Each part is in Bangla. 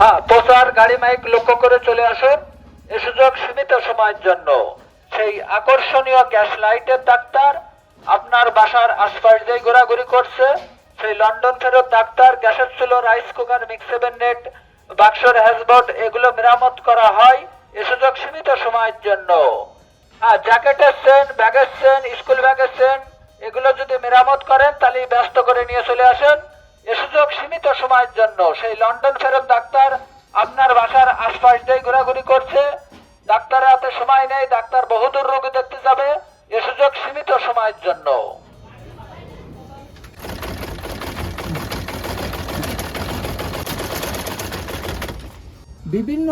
হ্যাঁ প্রচার গাড়ি মাইক লক্ষ্য করে চলে আসুন। এ সুযোগ সীমিত সময়ের জন্য। সেই আকর্ষণীয় গ্যাস লাইটের ডাক্তার আপনার বাসার আশপাশ দিয়ে ঘোরাঘুরি করছে। সেই লন্ডন ফেরত ডাক্তার গ্যাসের চুলো রাইস কুকার মিক্সেবেন নেট, বাক্সর হ্যাজবোর্ড এগুলো মেরামত করা হয় এ সুযোগ সীমিত সময়ের জন্য। হ্যাঁ জ্যাকেটের সেন ব্যাগের সেন স্কুল ব্যাগের সেন এগুলো যদি মেরামত করেন তাহলে ব্যস্ত করে নিয়ে চলে আসেন। এ সুযোগ সীমিত সময়ের জন্য সেই লন্ডন ফেরত ডাক্তার আপনার বাসার আশপাশ দিয়ে ঘোরাঘুরি করছে। ডাক্তার হাতে সময় নেই, ডাক্তার বহুদূর রোগী দেখতে যাবে। এ সুযোগ সীমিত সময়ের জন্য। বিভিন্ন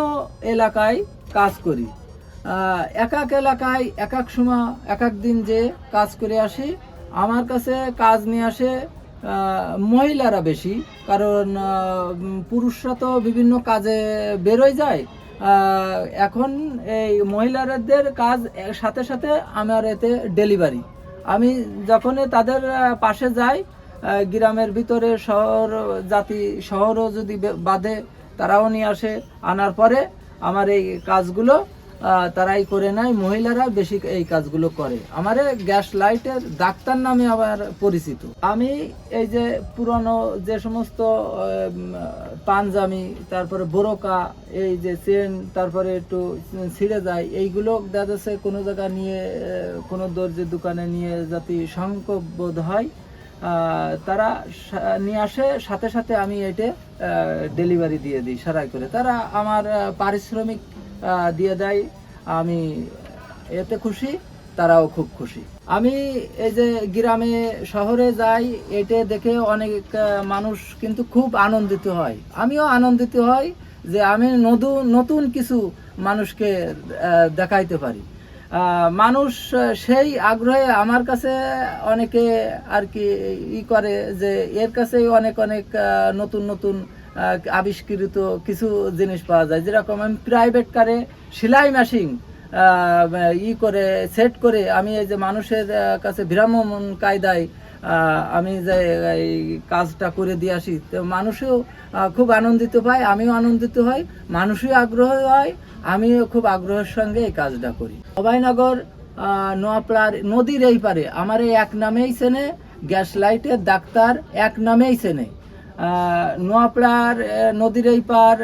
এলাকায় কাজ করি। এক এক এলাকায় এক এক সময় এক এক দিন যে কাজ করে আসি। আমার কাছে কাজ নিয়ে আসে মহিলারা বেশি, কারণ পুরুষরা তো বিভিন্ন কাজে বেরোয় যায়। এখন এই মহিলাদের কাজ সাথে সাথে আমার এতে ডেলিভারি আমি যখন তাদের পাশে যাই গ্রামের ভিতরে শহর, জাতি, শহরও যদি বে- বাদে তারাও নিয়ে আসে, আনার পরে আমার এই কাজগুলো তারাই করে নেয়, মহিলারা বেশি এই কাজগুলো করে। আমার গ্যাস লাইটের ডাক্তার নামে আমার পরিচিত। আমি এই যে পুরনো যে সমস্ত পাঞ্জামি তারপরে বোরকা, এই যে চেন, তারপরে একটু ছিঁড়ে যায়, এইগুলো দেখা কোনো জায়গা নিয়ে কোনো দর্জির দোকানে নিয়ে যাতে সংকোচ বোধ হয় তারা নিয়ে আসে, সাথে সাথে আমি এটা ডেলিভারি দিয়ে দিই, সারাই করে। তারা আমার পারিশ্রমিক দিয়ে দেয়। আমি এতে খুশি, তারাও খুব খুশি। আমি এই যে গ্রামে, শহরে যাই, এটা দেখে অনেক মানুষ কিন্তু খুব আনন্দিত হয়। আমিও আনন্দিত হই যে আমি নতুন নতুন কিছু মানুষকে দেখাইতে পারি। মানুষ সেই আগ্রহে আমার কাছে অনেকে আর কি ই করে যে এর কাছেই অনেক অনেক নতুন নতুন আবিষ্কৃত কিছু জিনিস পাওয়া যায়। যেরকম আমি প্রাইভেট কারে সেলাই মেশিন ই করে সেট করে আমি এই যে মানুষের কাছে ভ্রাম্যমান কায়দায় আমি যে এই কাজটা করে দিয়ে আসি তো মানুষও খুব আনন্দিত পায় আমিও আনন্দিত হই মানুষই আগ্রহ হয় আমিও খুব আগ্রহের সঙ্গে এই কাজটা করি। আহ, নোয়াপাড়ার নদীর এই পারে আমার এই এক নামেই চেনে গ্যাস লাইটের ডাক্তার এক নামেই চেনে। নোয়াপাড়ার নদীর এই পার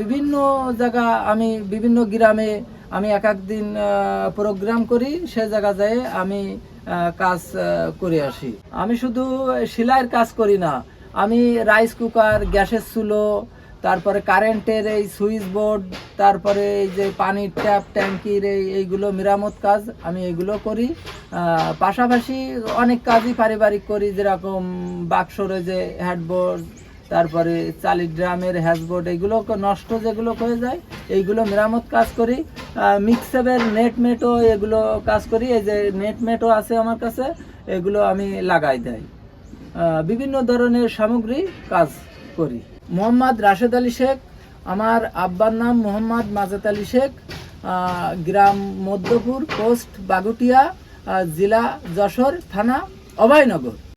বিভিন্ন জায়গা আমি, বিভিন্ন গ্রামে আমি এক একদিন প্রোগ্রাম করি, সে জায়গা যায় আমি কাজ করে আসি। আমি শুধু সেলাইয়ের কাজ করি না, আমি রাইস কুকার গ্যাসের চুলো তারপরে কারেন্টের এই সুইচ বোর্ড, তারপরে এই যে পানির ট্যাপ, ট্যাঙ্কির এই এইগুলো মেরামত কাজ আমি এগুলো করি। পাশাপাশি অনেক কাজই পারিবারিক করি, যেরকম বাক্সর যে হেডবোর্ড তারপরে চালি ড্রামের হ্যাশবোর্ড এগুলো নষ্ট যেগুলো হয়ে যায়, এইগুলো মেরামত কাজ করি। মিক্সেবের নেটমেটও এগুলো কাজ করি, এই যে নেটমেটও আছে আমার কাছে, এগুলো আমি লাগাই দেয় বিভিন্ন ধরনের সামগ্রী কাজ করি। মোহাম্মদ রাশেদ আলী শেখ, আমার আব্বার নাম মোহাম্মদ মাজেদ আলী শেখ গ্রাম মধ্যপুর পোস্ট বাগুটিয়া জেলা যশোর থানা অভয়নগর।